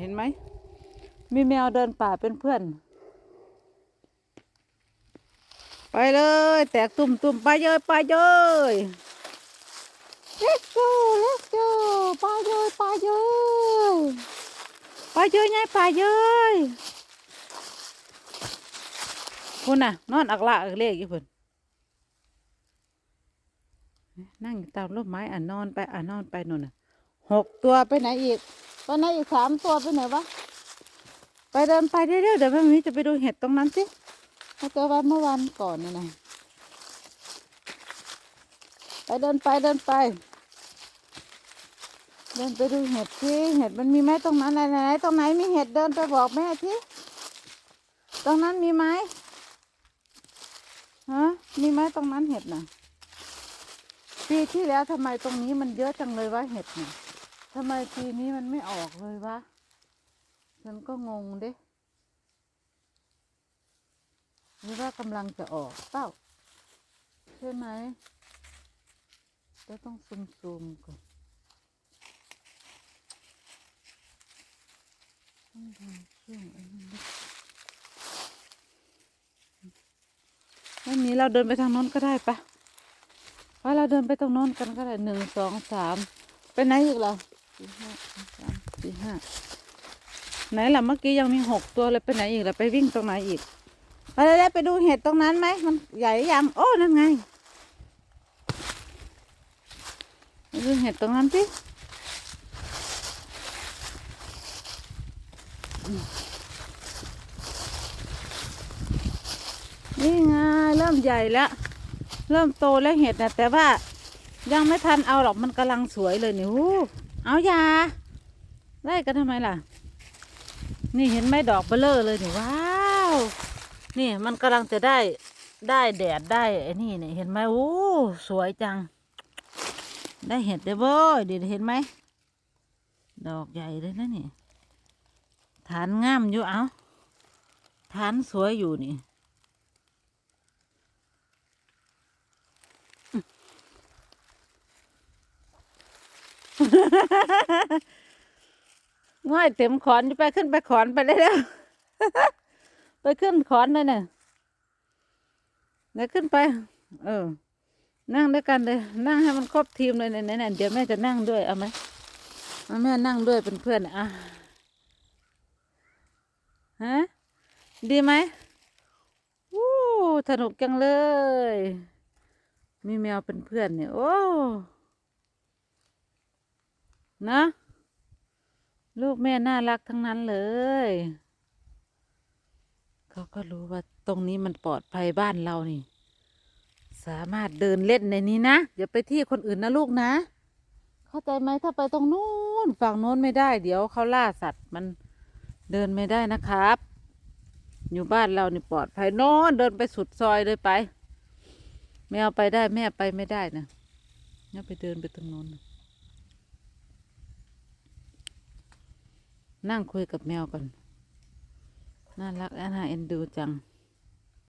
เห็นไหม มีแมวเดินป่าเป็นเพื่อน ไปเลย แตกตุ่มตุ่มๆไปเยยไปเยย let's go let's go ไปเยยไปเยยไปเยยไงไปเยยคุณน่ะ นอนอักละอักเลขอยู่เพิ่นนั่งอยู่ตามร่มไม้อะนอนไปอะนอนไปนู่นน่ะหกตัวไปไหนอีก ไปไหนอีกสามตัวไปไหนวะ ไปเดินไปเรื่อยๆเดี๋ยวแม่มีจะไปดูเห็ดตรงนั้นสิเขาเจอวันเมื่อวานก่อนนี่นะไปเดินไปเดินไป เดินไปดูเห็ดที่เห็ดมันมีไหมตรงนั้นไหนไหนๆตรงไหนมีเห็ดเดินไปบอกแม่ที่ตรงนั้นมีไหมฮะมีไหมตรงนั้นเห็ดน่ะปีที่แล้วทำไมตรงนี้มันเยอะจังเลยวะเห็ดน่ะ ทำไมปีนี้มันไม่ออกเลยวะ ฉันก็งงเด้หรือว่ากำลังจะออกเปล่า ใช่ไหมจะต้องซูมซูมๆก่อนต้องทำเครื่องอันนี้ไม่มีเราเดินไปทางโน้นก็ได้ปะว่าเราเดินไปตรงโน้นกันก็ได้หนึ่งสองสามไปไหนอีกเรา สี่ห้าสามสี่ห้าไหนล่ะเมื่อกี้ยังมีหกตัวเลยไปไหนอีกล่ะไปวิ่งตรงไหนอีกไปเลยไปดูเห็ดตรงนั้นไหมมันใหญ่ยังโอ้นั่นไงไปดูเห็ดตรงนั้นสินี่ไงเริ่มใหญ่แล้วเริ่มโตแล้วเห็ดนะแต่ว่ายังไม่ทันเอาหรอกมันกำลังสวยเลยนี่หู เอาอยาไล่กันทำไมล่ะ นี่เห็นไหมดอกเบลเลอร์เลยนี่ว้าวนี่มันกำลังจะได้ได้แดดได้ไอ้นี่เนี่ยเห็นไหมโอ้สวยจัง ได้เห็ดได้บ่ยเดี๋ยวเห็นไหมดอกใหญ่เลยนะนี่ฐานงามอยู่เอาฐานสวยอยู่นี่ ง่ายเต็มขอนไปขึ้นไปขอนไปได้แล้ว ไปขึ้นขอนเลยเนี่ยเดี๋ยวขึ้นไป เออ นั่งด้วยกันเลย นั่งให้มันครบทีมเลยเนี่ยเนี่ยเดี๋ยวแม่จะนั่งด้วยเอาไหมเอาแม่นั่งด้วยเป็นเพื่อนอะฮะดีไหมวู้สนุกจังเลย มีแมวเป็นเพื่อนเนี่ย โอ้ นะ ลูกแม่น่ารักทั้งนั้นเลยเขาก็รู้ว่าตรงนี้มันปลอดภัยบ้านเรานี่ สามารถเดินเล่นในนี้นะอย่าไปที่คนอื่นนะลูกนะ เข้าใจไหมถ้าไปตรงนู้นฝั่งโน้นไม่ได้ เดี๋ยวเขาล่าสัตว์มันเดินไม่ได้นะครับ อยู่บ้านเรานี่ปลอดภัยน้นเดินไปสุดซอยเลยไป แมวไปได้แม่ไปไม่ได้นะเนี่ไปเดินไปตรงโน้นนะ นั่งคุยกับแมวก่อน น่ารักน่าเอ็นดูจัง